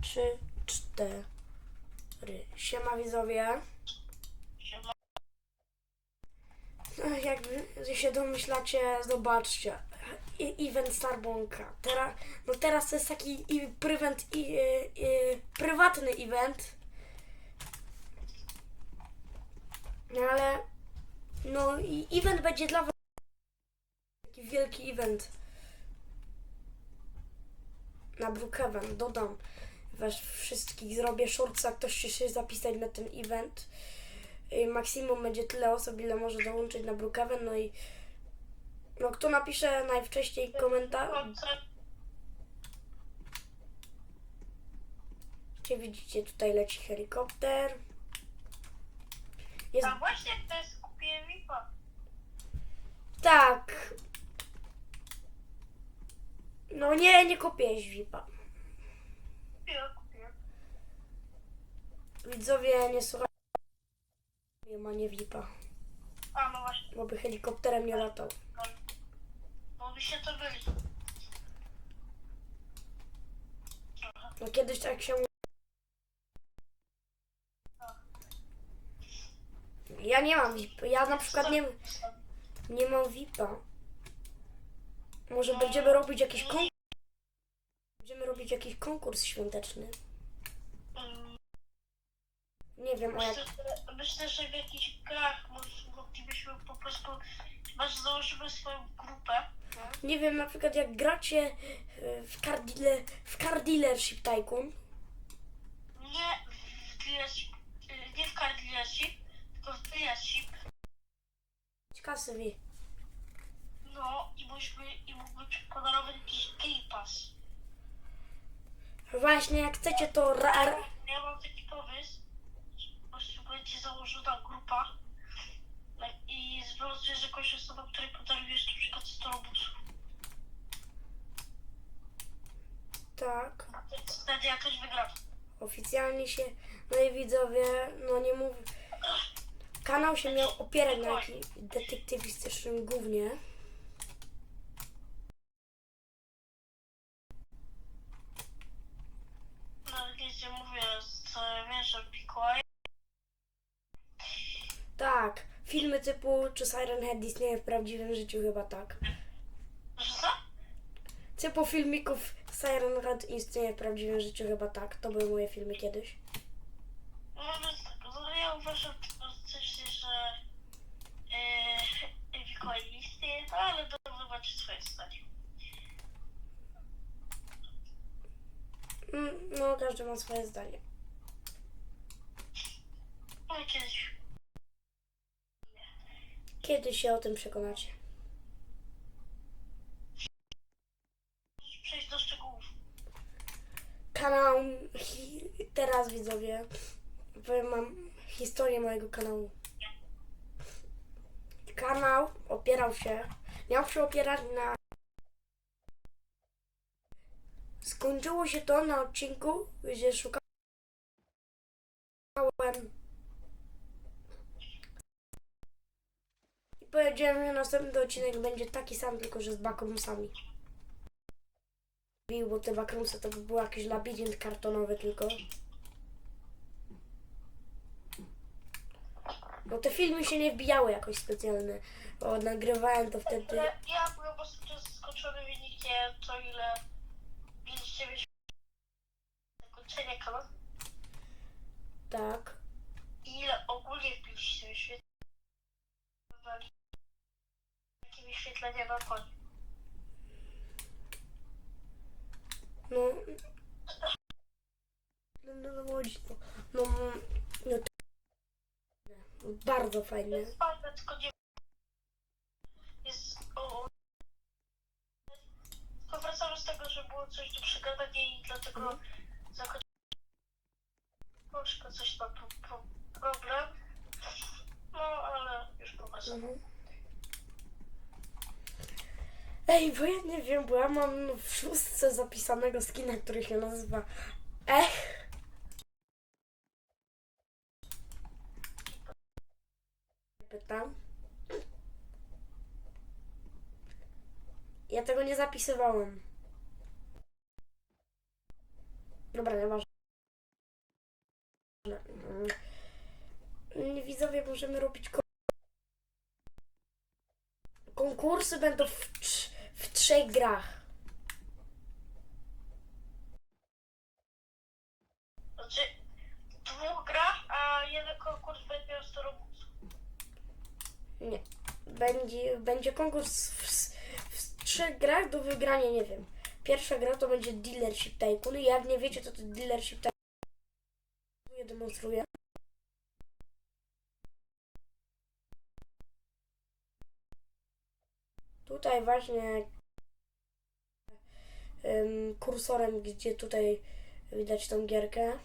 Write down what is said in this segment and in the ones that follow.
trzy, cztery. Siema widzowie. Siema. No, Jakby się domyślacie, zobaczcie. I, event Starbonka. Teraz, no teraz to jest taki i, prywent, i, i, i, prywatny event. No ale no i event będzie dla was taki wielki event. Na Brookhaven dodam was wszystkich, zrobię shortsa, ktoś chce się zapisać na ten event. Maksimum będzie tyle osób, ile może dołączyć na Brookhaven, no i no kto napisze najwcześniej komentarz, gdzie widzicie tutaj leci helikopter. Jest A właśnie też kupiłem VIP-a. tak. No nie, nie kupiłeś VIP-a. Kupiłem, kupiłem. Widzowie nie słuchają. Nie ma nie VIP-a, A no właśnie, bo by helikopterem nie latał. no, bo by się to byli. No kiedyś tak się. Ja nie mam VIP. Ja na przykład nie, nie mam VIP-a. Może będziemy robić jakiś konkurs. Będziemy robić jakiś konkurs świąteczny. Nie wiem o jak. Myślę, że, myślę, że w jakichś grach moglibyśmy po prostu, masz założymy swoją grupę. no. Nie wiem, na przykład jak gracie e, w car, dealer, w car Dealership Tycoon. Nie w dealership, y, nie w car dealership, tylko w dealership. Kasy wi. No i mógłby, i mógłby podarować jakiś Game Pass. Właśnie, jak chcecie to. Ra, ra, Ja mam taki pomysł, że po prostu będzie założona grupa no i zwrócisz jakąś osobę, której podarujesz na przykład 100 robusów. tak. A to jest wtedy jakaś wygrana. Oficjalnie się. No i widzowie, no nie mów. Kanał się miał opierać na jakimś detektywistycznym głównie. No. Tak. Filmy typu czy Siren Head istnieje w prawdziwym życiu chyba tak. Co? Typu filmików Siren Head istnieje w prawdziwym życiu chyba tak. To były moje filmy kiedyś. No tak, no ja uważam teoretycznie, że yy, Mikołaj nie istnieje, no ale to zobaczy swoje zdanie. Mm, No, każdy ma swoje zdanie. No kiedyś Kiedyś się o tym przekonacie. Teraz widzowie. Powiem mam historię mojego kanału. Kanał opierał się. Miał się opierać na. Skończyło się to na odcinku, gdzie szukałem. I powiedziałem, że następny odcinek będzie taki sam, tylko że z backroomsami. Bił, bo te backroomsy to by był jakiś labirynt kartonowy tylko. Bo te filmy się nie wbijały jakoś specjalne. Bo nagrywałem to wtedy. Ale ja byłem ostatnio zaskoczony wynikiem, to ile mieliście mieć zakończenie kanału Tak. i ile ogólnie wbiliście wyświetleń. Jakie wyświetlenia na koniec. No. No, no, no. No, mm, no to... Bardzo fajne. Jest fajne, tylko nie jest o. Tylko wracamy z tego, że było coś do przegadania i dlatego Mhm. zakończyłem troszkę coś tam pro, pro, problem. No, ale już powracamy. Mhm. Ej, bo ja nie wiem, bo ja mam w szóstce zapisanego skina, który się nazywa Ech. Pytam. Ja tego nie zapisywałem. Dobra, nieważne. Mm, Widzowie, możemy robić ko- konkursy będą w, trz- w trzech grach. Znaczy, dwóch gra, a jeden konkurs będzie 100 robuxów. Nie. Będzie, będzie konkurs w, w trzech grach do wygrania, nie wiem. Pierwsza gra to będzie Dealership Tycoon jak nie wiecie, to to Dealership Tycoon demonstruję. Tutaj właśnie ym, kursorem, gdzie tutaj widać tą gierkę.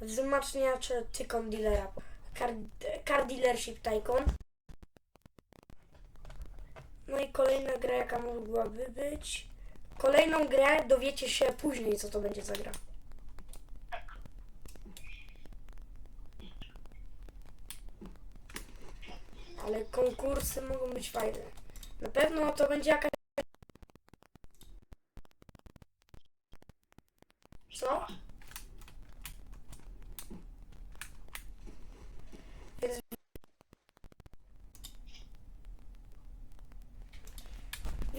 Wzmacniacze Tycoon Dealera. Car, car Dealership Tycoon. No i kolejna gra, jaka mogłaby być. Kolejną grę dowiecie się później, co to będzie za gra. Ale konkursy mogą być fajne. Na pewno to będzie jakaś. Co? Więc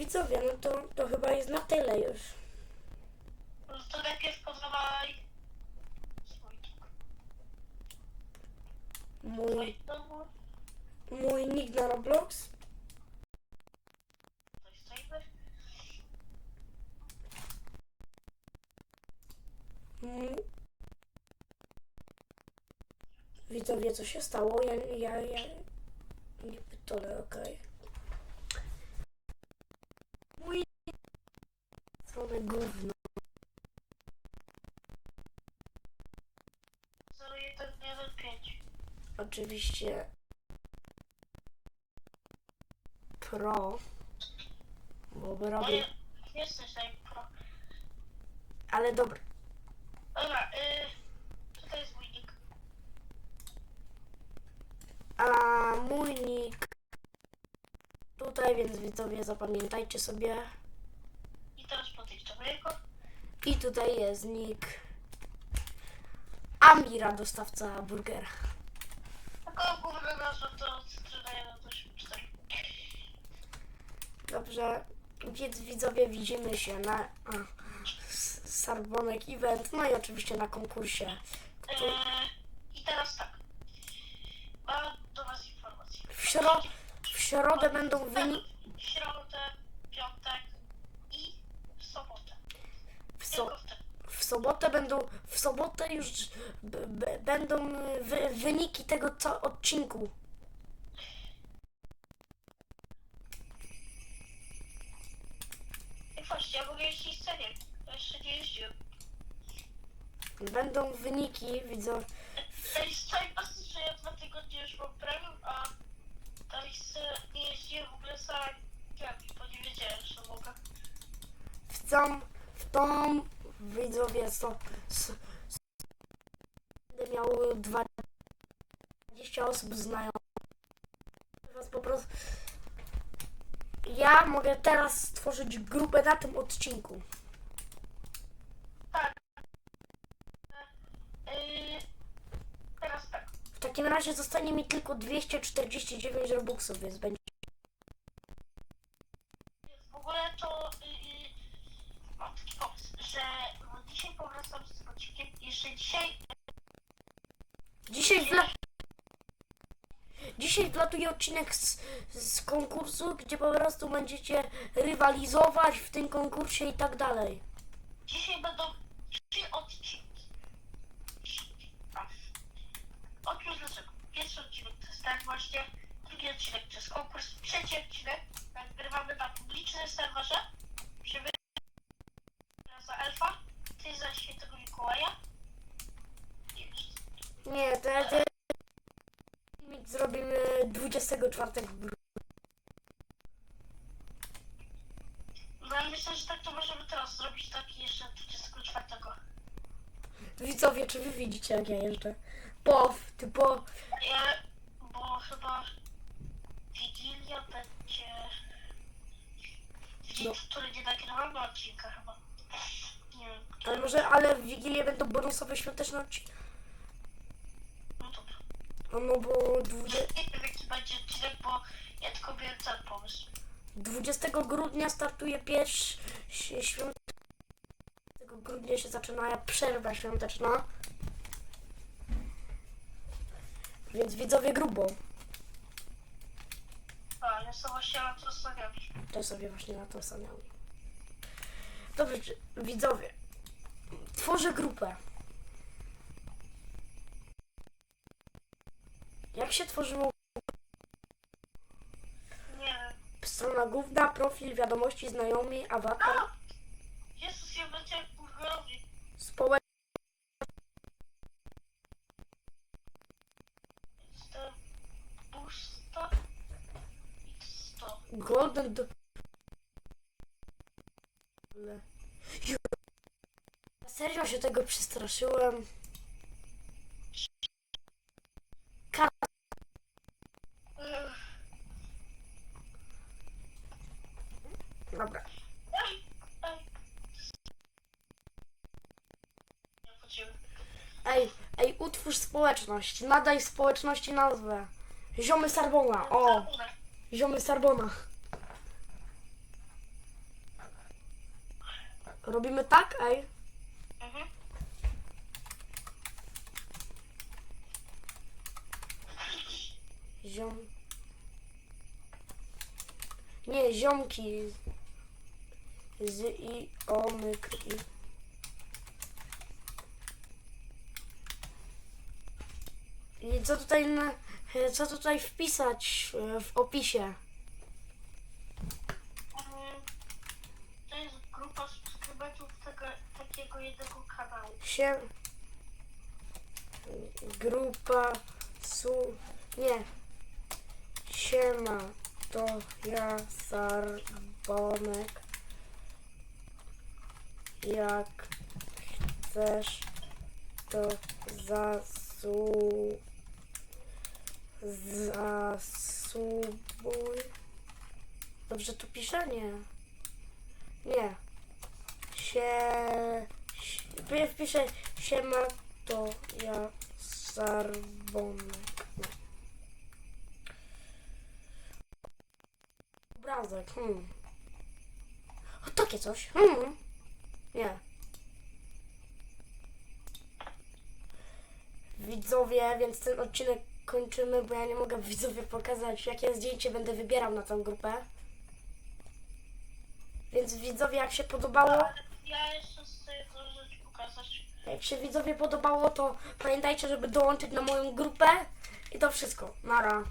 Widzowie, no to, to chyba jest na tyle już. No to najpierw Mój, mój nick na Roblox. Mm. Widzowie, co się stało? Ja, ja, ja... Nie pytole, okej. Mój... Stronę gówno. 0115. Oczywiście... Pro. Bo robił... nie, jesteś na pro. Ale dobra. Dobra, y, tutaj jest mój nick. A mój nick... Tutaj, więc widzowie, zapamiętajcie sobie. I teraz podejdź do mojego. I tutaj jest nick Amira, dostawca burgera. Taką główną nazwę to cytryna 184. Dobrze, więc widzowie widzimy się na a, Sarbonek Event, no i oczywiście na konkursie. Który Yy, I teraz tak. Mam do Was informację. w, śro w środę będą wyniki. W środę, piątek i w sobotę. W, so Tylko wtedy. w sobotę będą. W sobotę już b- b- będą wy wyniki tego co odcinku. Patrzcie, ja mogę jeździć scenie. Ja jeszcze nie jeździłem. Będą wyniki, widzę. Ej, z całej pasy, że ja dwa tygodnie już mam premium, a ta listy nie jeździłem w ogóle za bo nie wiedziałem, że mogę. W tą, w tą widzowie so, będę miał 20 osób znają. Was po prostu. Ja mogę teraz stworzyć grupę na tym odcinku. Tak. Yy, teraz tak. W takim razie zostanie mi tylko 249 robuxów, więc będzie. W ogóle to yy, mam taki pomysł, że no, dzisiaj powracam z tym odcinkiem. Jeszcze dzisiaj Dzisiaj wla... Dzisiaj wlatuje odcinek z, z konkursu, gdzie po prostu będziecie rywalizować w tym konkursie i tak dalej. Dzisiaj będą trzy odcinki. Otóż dlaczego? Pierwszy odcinek to jest tak właśnie, drugi odcinek to jest konkurs, trzeci odcinek nagrywamy na publicznym serwerze. Żeby za elfa, ty za świętego Mikołaja. I już Nie, to ja to zrobimy 24 grudnia. No ja myślę, że tak to możemy teraz zrobić taki jeszcze 24. Widzowie, czy wy widzicie jak ja jeżdżę? Pow, ty po... Ja, bo chyba Wigilia będzie... No. Dzień, w który nie nagrywamy odcinka chyba. Nie wiem. Ale może, ale w Wigilię będą bonusowe świąteczne odcinki. No dobra. No, no bo 20, Nie wiem odcinek, bo ja tylko cały pomysł. 20 grudnia startuje pierwszy świąt. 20 grudnia się zaczyna przerwa świąteczna. Więc widzowie grubo. A, ja sama się na to stawiam. Też sobie właśnie na to stawiam. Dobrze, widzowie. Tworzę grupę. Jak się tworzyło Nie strona główna, profil, wiadomości, znajomi, awatar, A! Jezus, ja będzie jak burgerowi. społeczność. Jestem pusta. X100. Golden do... Ale- Ju- Serio się tego przestraszyłem. Ka- Ech, Dobra. Ej, ej. Ja po ciebie. Ej, ej, utwórz społeczność. Nadaj społeczności nazwę. Ziomy Sarbona. O, ziomy Sarbona. Robimy tak? Ej. Ziom... Nie, ziomki. Z i omyk i... I co tutaj, na, co tutaj wpisać e, w opisie? Mm, To jest grupa subskrybentów tego, takiego jednego kanału. się grupa su nie siema to ja Sarbonek jak chcesz to zasu zasubuj dobrze tu pisze? Nie nie się, się wpiszę siema to ja Sarbonek. Obrazek, hmm. O, takie coś, hmm. Nie. Widzowie, więc ten odcinek kończymy, bo ja nie mogę widzowie pokazać, jakie zdjęcie będę wybierał na tą grupę. Więc widzowie, jak się podobało, ja jeszcze chcę jedną rzecz pokazać. jak się widzowie podobało, to pamiętajcie, żeby dołączyć na moją grupę i to wszystko. Nara.